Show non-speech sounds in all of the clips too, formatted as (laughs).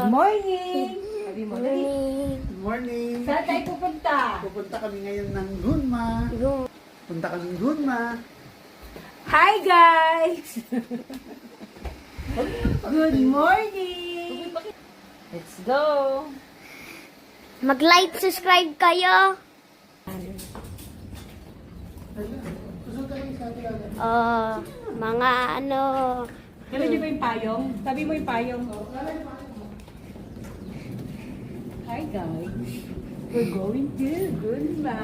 Good morning! Sabi mo, dali. Good morning. Saan tayo pupunta? Pupunta kami ngayon ng Gunma. Punta kami ng Gunma. Hi guys! Good morning! Let's go! Mag-like, subscribe kayo. Uh, mga ano, Dala niyo ba yung payong? Sabi mo yung payong. Hi guys! We're going to Gunma.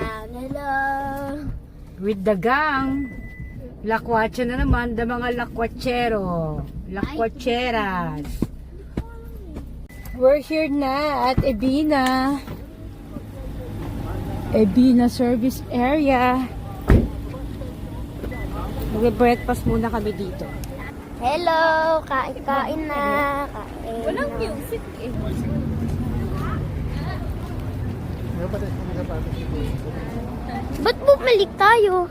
ano With the gang. Lakwatsa na naman, the mga lakwatsero. Lakwatseras. We're here na at Ebina. Ebina Service Area. Mag-breakfast muna kami dito. Hello, kain-kain na. Kain Walang music eh. Ano? Ba't bumalik tayo?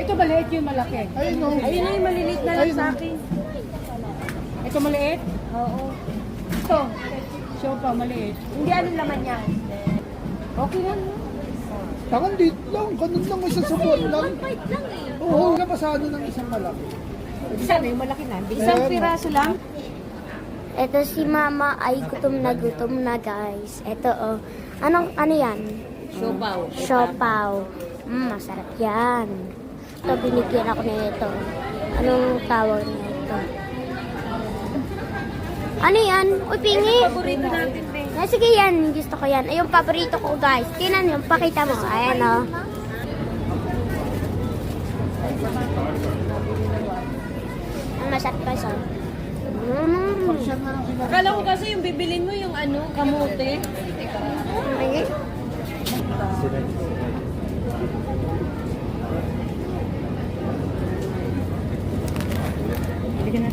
Ito maliit yung malaki. Ayun no. Ayun na yung maliliit na lang sa akin. Ito maliit? Oo. Ito. Show pa, maliit. Hindi ano naman yan. Okay lang. Takang dito lang. Ganun lang isang support lang. lang eh. Oo, napasado ng isang malaki. Isa na yung malaki na. Isang Ayan. piraso lang. Ito si mama ay gutom na gutom na guys. Ito oh. Anong, ano yan? Siopaw. Siopaw. Mm, masarap yan. Ito, binigyan ako na ito. Anong tawag na ito? Ano yan? Uy, pingi! Paborito natin, Ah, sige yan, gusto ko yan. Ay, yung paborito ko guys. Tinan yung pakita mo. Ayan oh. Ang masarap pa siya. Mm. Akala ko kasi yung bibilin mo yung ano, kamote. Ay, Sige na.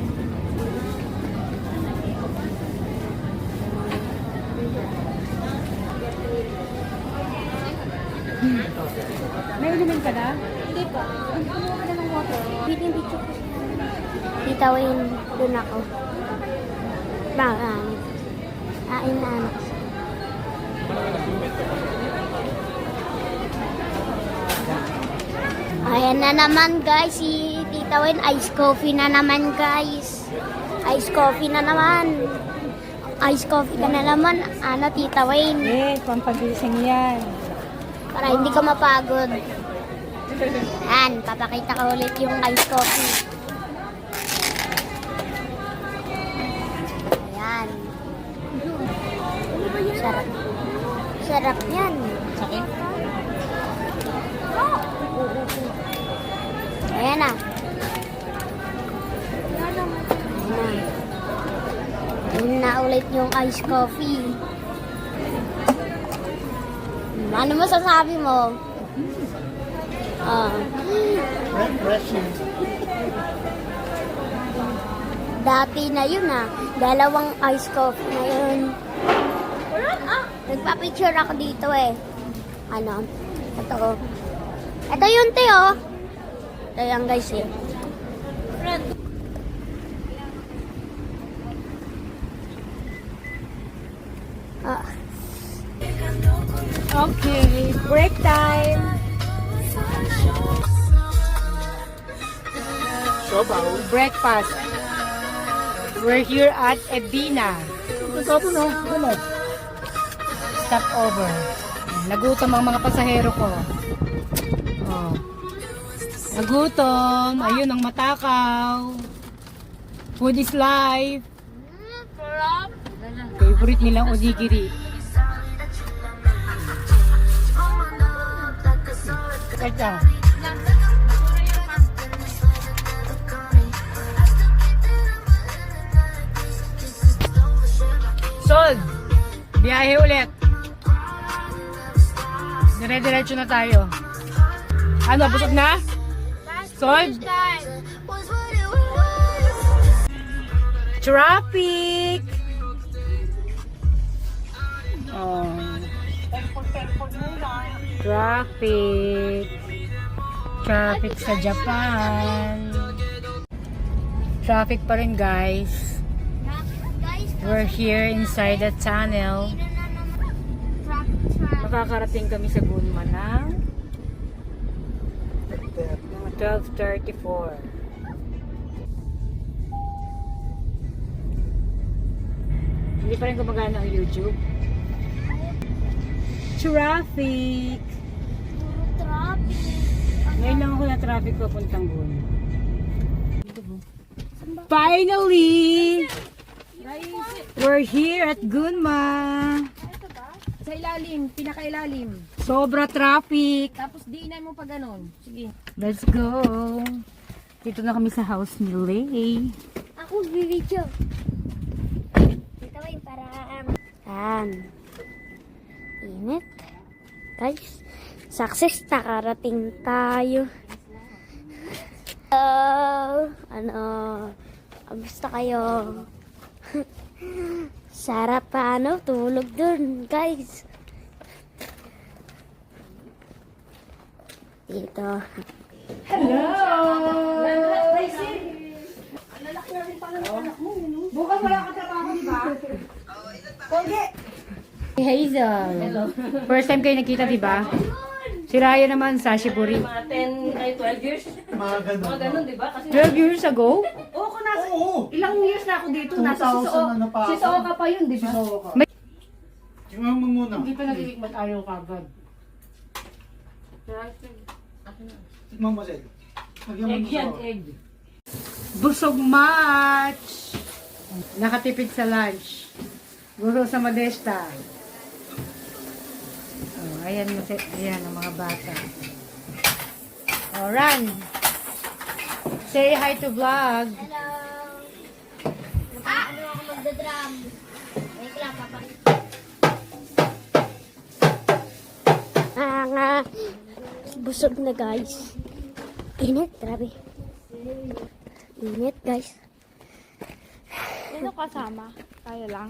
May inumin ka na? Hindi pa. Biling bitso ko siya. Titawin doon ako. Baka. Kain na anak. Ayan na naman guys, si Tita Win, ice coffee na naman guys. Ice coffee na naman. Ice coffee ka na naman, ano Tita Wayne, Eh, pampagising yan. para hindi ka mapagod. Yan, papakita ko ulit yung ice coffee. Ayan. Sarap. Sarap yan. Sakit? Ayan na. Ayan na ulit yung ice coffee. Ano masasabi mo? Ah. Refreshing. Dati na yun ah. Dalawang ice coffee na yun. Nagpa-picture ako dito eh. Ano? Ito oh. Ito yun, te oh. Ito yan guys eh. Ah, Okay, break time. Breakfast. We're here at Ebina. Tapos na. Ano? Stop over. Nagutom ang mga pasahero ko. Oh. Nagutom. Ayun ang matakaw. Food is life. Favorite nilang onigiri. Ito. Sold. Biyahe ulit. Dire-diretso na tayo. Ano, busog na? Sold? Traffic! Oh. Traffic. Traffic sa Japan. Traffic pa rin guys. We're here inside the tunnel. Makakarating kami sa Gunma ng mga 12.34. Hindi pa rin gumagana ang YouTube. Traffic! Traffic. Ngayon lang ako na traffic papuntang Gun. Finally! We're here at Gunma. Sa ilalim, pinakailalim. Sobra traffic. Tapos diinan mo pa ganun. Sige. Let's go. Dito na kami sa house ni Lay. Ako video. Dito ba yung paraan? Yan. Init. Guys, success nakarating tayo. Hello. Ano? Kamusta kayo? (laughs) Sarap pa ano, tulog dun, guys. Dito. Bukas wala ka trabaho, di ba? Hazel. First time kayo nakita, di ba? Si Raya naman sa Shiburi. Mga 10, ay 12 years. Mga ganun. Mga ganun, di ba? Kasi 12 years ago? Oo, ko nasa, Oo! ilang years na ako dito. Nasa 2000 si Soo. ano pa Si ako. Soo ka pa yun, di ba? Tingnan mo muna. Hindi pa nagiging ayaw kagad. Tingnan mo, Zed. Lagyan mo Egg yan, egg. Busog match! Nakatipid sa lunch. Gusto sa Modesta. Oh, ayan, ayan ang mga bata. Oh, run! Say hi to vlog. Hello. Ano ako magda-drum. Wait lang, papa. Ah, nga. Busog na guys. Init, grabe. Init guys. Sino kasama? Tayo lang?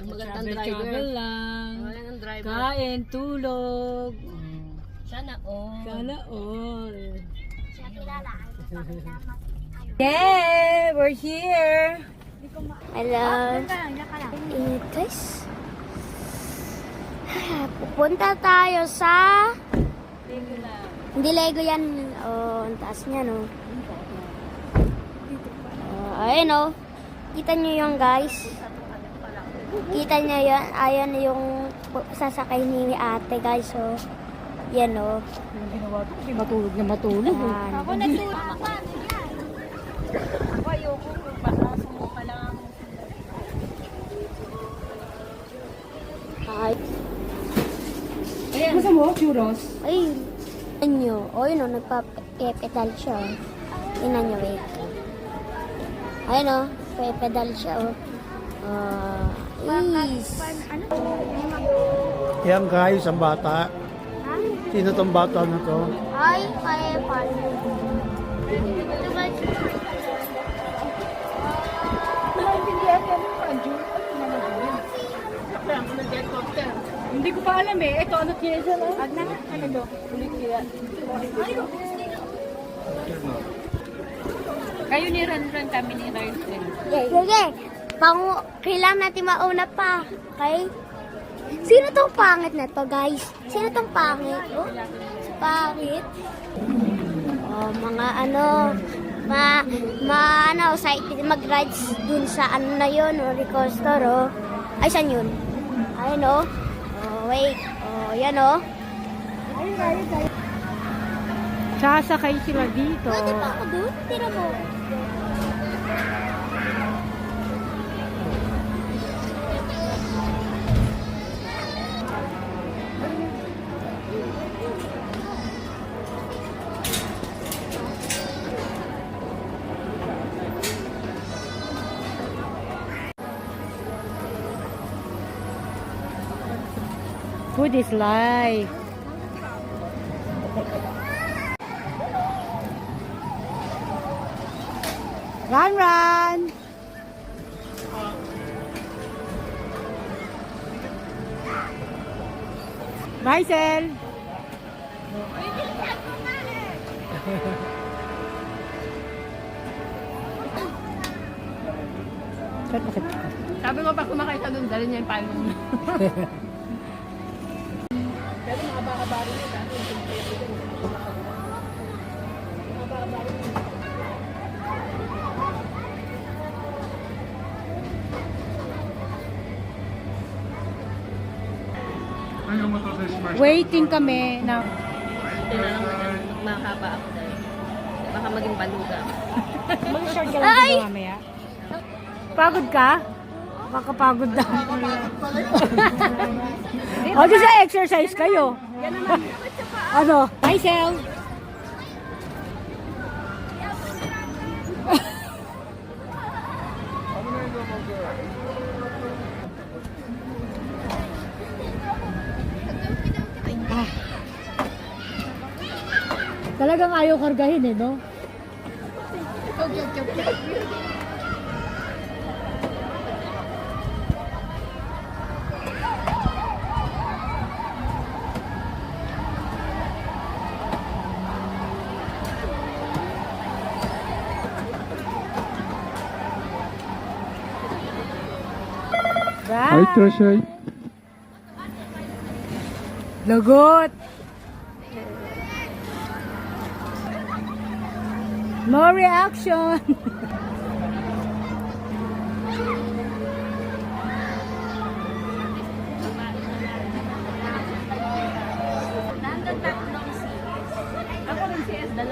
Ang magandang Travel, driver. travel lang. Ang magandang driver. Kain, tulog. Sana all. Sana all. Siya kilala. (laughs) Yeah, we're here. Hello. Init guys. Pupunta tayo sa... Hindi Lego yan. Oh, ang taas niya, no? Oh, ayun, oh. Kita nyo yung guys. Kita nyo yan. Ayan yung sasakay ni ate, guys. Oh. Yan, oh. Yung ginawa ko, hindi matulog na matulog. eh. Yan. Ako nagtulog. Ako ayoko kung baka sumuka lang. Ay, Ayan. Gusto mo, churros? ay. Tignan nyo. Oh, yun, oh. Nagpa-pedal siya, oh. Tingnan nyo, wait. Ayun, oh. Pe-pedal siya, oh. Ah, is. Yan guys, ang bata. Sino tong bata na to? Ay, kaya pa. Ito guys. Hindi ko pa alam eh. Ito, ano kaya dyan? Oh? Ano na? Ano to? Ulit kaya. Kayo ni Ran-Ran kami ni Ran. Sige. Pang, kailangan natin mauna pa. Okay? Sino tong pangit na to, guys? Sino tong pangit? Oh, pangit. Oh, mga ano, ma, ma, ano, excited mag-rides dun sa ano na yun, roller coaster, oh. Ay, saan yun? Ayun, oh. Oh, wait. Oh, yan, oh. Sasakay sila dito. Pwede pa ako dun? Tira mo. Food is life. Run, run! Bakit? Sabi mo pag kumakain ka doon, dali niya yung paano mo. (laughs) Waiting kami na na lang mag- mahaba ako dahil. Baka maging baluga. Mag-short ka lang dito mamaya. Pagod ka? Baka pagod daw. (laughs) o, di sa exercise kayo. ano? Hi, Sel. Talagang ayaw kargahin eh, no? Hi, Treshay. Lagot. No reaction. (laughs)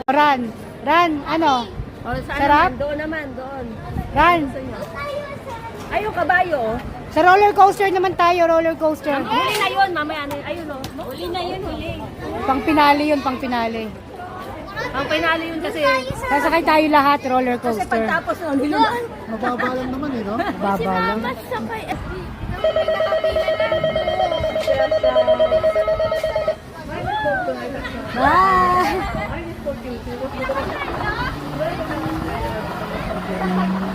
Ran, Ran, ano? O, saan Sarap? naman? Doon naman, doon. Ran, Ay, yung kabayo. oh. sa roller coaster naman tayo, roller coaster. Huli na yun, mamaya na. Ayun o. Huli na yun, huli. Pang pinali yun, pang pinali. Ang pinali yun kasi. Sasakay tayo lahat, roller Kasi coaster. pagtapos nun, huli na. Mababa lang naman eh, no? (laughs) Baba lang. Bye!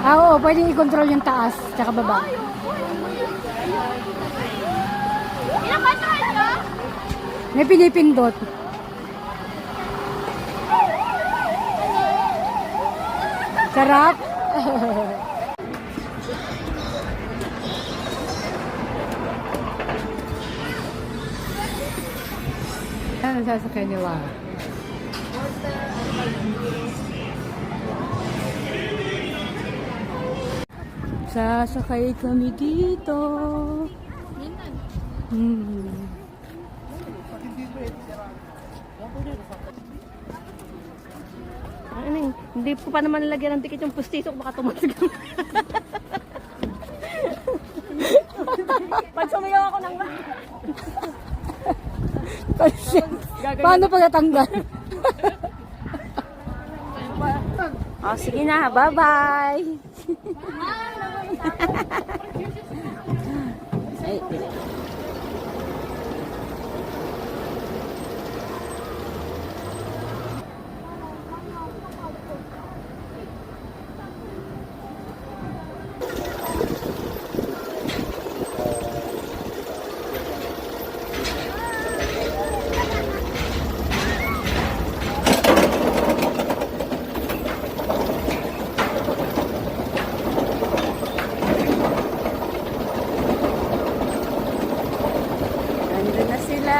Ah, oo, pwedeng i-control yung taas, tsaka baba. May pinipindot. Sarap. Ano sasakyan nila? Sasakay kami dito. Hmm. Ano yun? Hindi ko pa naman nalagyan ng tikit yung pustiso baka tumatag. Pag sumayaw ako ng Paano pagtatanggal? (laughs) Oh, sige na. Bye-bye. (laughs) Ay, Nandun na sila.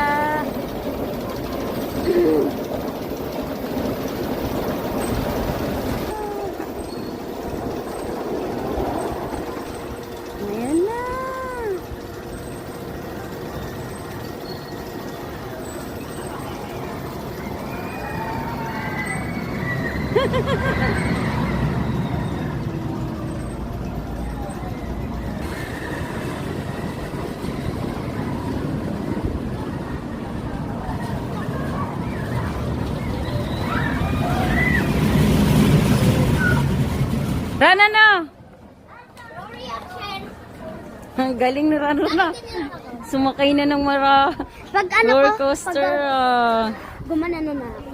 Ayan na. Rana na! (laughs) Galing ni Rano na. Sumakay na ng mara. Pag ano Roller ko, coaster. pag ah. gumana na na ako.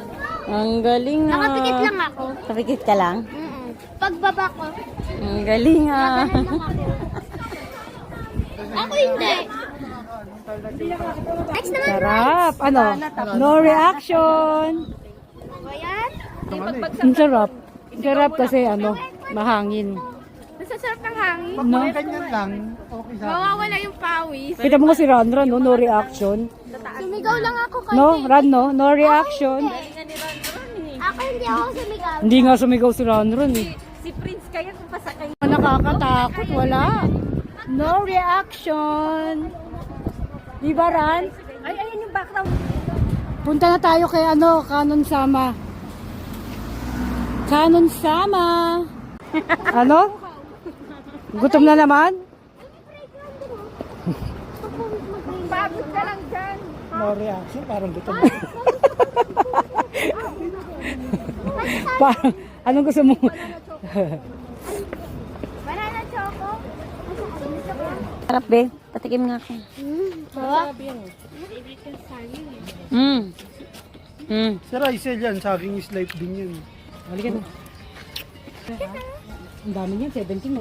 Ang galing ah. Nakapikit lang ako. Kapikit ka lang? Mm-mm. Pagbaba ko, Ang galing ah. ako. Ako hindi. Next naman, Sarap. Ano? No reaction. O yan. Ang sarap. Sarap kasi ano, mahangin. Nasasarap ng hangin. Pag mga ganyan lang, okay sa akin. Mawawala yung pawis. Kita mo si Ranra, no? No reaction. Sumigaw lang ako kay No, Ran, no? No reaction. Ako hindi ako sumigaw. Hindi nga sumigaw si Ranron eh. Si Prince kaya kung pasakay. Nakakatakot, wala. No reaction. Di ba, Ran? Ay, ayan yung background. Punta na tayo kay ano, Canon Sama. Canon Sama. Ano? Gutom na naman? Pagod ka lang dyan. No reaction, parang gutom na. (laughs) parang, anong gusto mo? Banana choco. Sarap, be. Patikim nga ako. Sarap. Mm. Mm. Si Rysel yan, saging is life din yun. Halika na. Ang dami niyan, 17.